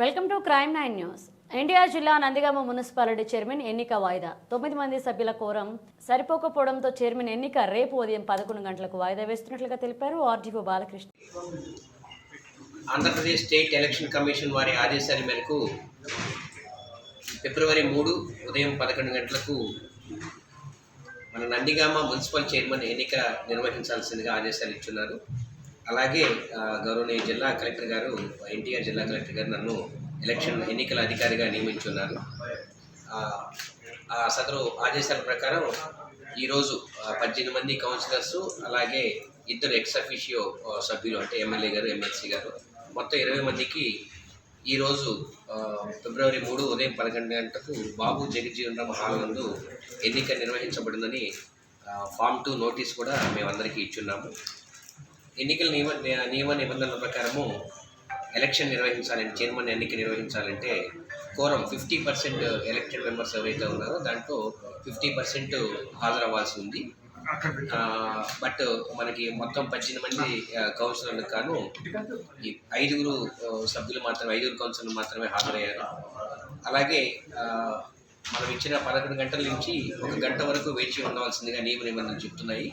Welcome to crime nine news NTR జిల్లా Nandigama municipality chairman ఎన్నిక వాయిదా. తొమ్మిది మంది సభ్యుల కోరం సరిపోకపోవడంతో చైర్మన్ ఎన్నిక రేపు ఉదయం పదకొండు గంటలకు వాయిదా వేస్తున్నట్లుగా తెలిపారు RDO Balakrishna. Andhra Pradesh state election commission వారి ఆదేశాల మేరకు ఫిబ్రవరి మూడు ఉదయం పదకొండు గంటలకు మన నందిగామ మున్సిపల్ చైర్మన్ ఎన్నిక నిర్వహించాల్సిందిగా ఆదేశాలు ఇచ్చున్నారు. అలాగే గౌరవనీయ జిల్లా కలెక్టర్ గారు ఎన్టీఆర్ జిల్లా కలెక్టర్ గారు నన్ను ఎలక్షన్ ఎన్నికల అధికారిగా నియమించున్నారు. ఆ సదరు ఆదేశాల ప్రకారం ఈరోజు పద్దెనిమిది మంది కౌన్సిలర్స్ అలాగే ఇద్దరు ఎక్స్అఫీషియో సభ్యులు అంటే ఎమ్మెల్యే గారు ఎమ్మెల్సీ గారు మొత్తం ఇరవై మందికి ఈరోజు ఫిబ్రవరి మూడు ఉదయం పదకొండు గంటలకు బాబు జగజ్జీవన్ రామ్ హాల్ నందు ఎన్నిక నిర్వహించబడిందని ఫామ్ టూ నోటీస్ కూడా మేమందరికీ ఇచ్చున్నాము. ఎన్నికల నియమ నియమ నిబంధనల ప్రకారము ఎలక్షన్ నిర్వహించాలంటే చైర్మన్ ఎన్నిక నిర్వహించాలంటే quorum fifty percent elected members ఎవరైతే ఉన్నారో దాంట్లో ఫిఫ్టీ పర్సెంట్ హాజరవ్వాల్సి ఉంది బట్ మనకి మొత్తం పద్దెనిమిది మంది కౌన్సిలర్లకు కాను ఈ ఐదుగురు సభ్యులు మాత్రమే ఐదుగురు కౌన్సిలర్లు మాత్రమే హాజరయ్యారు. అలాగే మనం ఇచ్చిన పదకొండు గంటల నుంచి ఒక గంట వరకు వేచి ఉండవలసిందిగా నియమ నిబంధనలు చెప్తున్నాయి.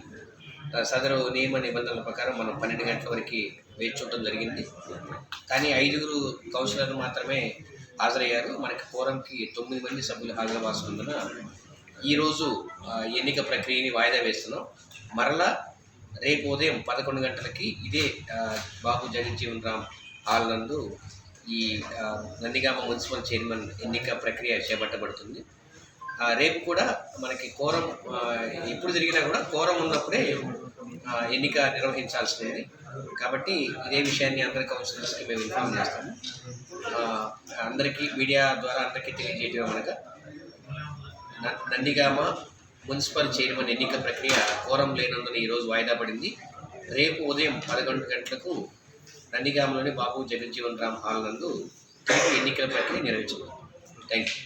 సదరు నియమ నిబంధనల ప్రకారం మనం పన్నెండు గంటల వరకు వేచి చూడటం జరిగింది. కానీ ఐదుగురు కౌన్సిలర్లు మాత్రమే హాజరయ్యారు. మనకి ఫోరంకి తొమ్మిది మంది సభ్యులు హాజరవాల్సినందున ఈరోజు ఎన్నిక ప్రక్రియని వాయిదా వేస్తున్నాం. మరలా రేపు ఉదయం పదకొండు గంటలకి ఇదే బాబు జగజ్జీవన్ రామ్ హాల్ నందు ఈ నందిగామ మున్సిపల్ చైర్మన్ ఎన్నిక ప్రక్రియ చేపట్టబడుతుంది. రేపు కూడా మనకి కోరం ఇప్పుడు ఎప్పుడు జరిగినా కూడా కోరం ఉన్నప్పుడే ఎన్నిక నిర్వహించాల్సినది కాబట్టి ఇదే విషయాన్ని అందరి కౌన్సిలర్స్కి మేము ఇన్ఫార్మ్ చేస్తాము. అందరికీ మీడియా ద్వారా అందరికీ తెలియజేయడం అనగా న- నందిగామ మున్సిపల్ చైర్మన్ ఎన్నిక ప్రక్రియ కోరం లేనందున ఈరోజు వాయిదా పడింది. రేపు ఉదయం పదకొండు గంటలకు నందిగామలోని బాబు జగజ్జీవన్ రామ్ హాల్ నందు ఎన్నికల ప్రక్రియ నిర్వహించబడింది థ్యాంక్ యూ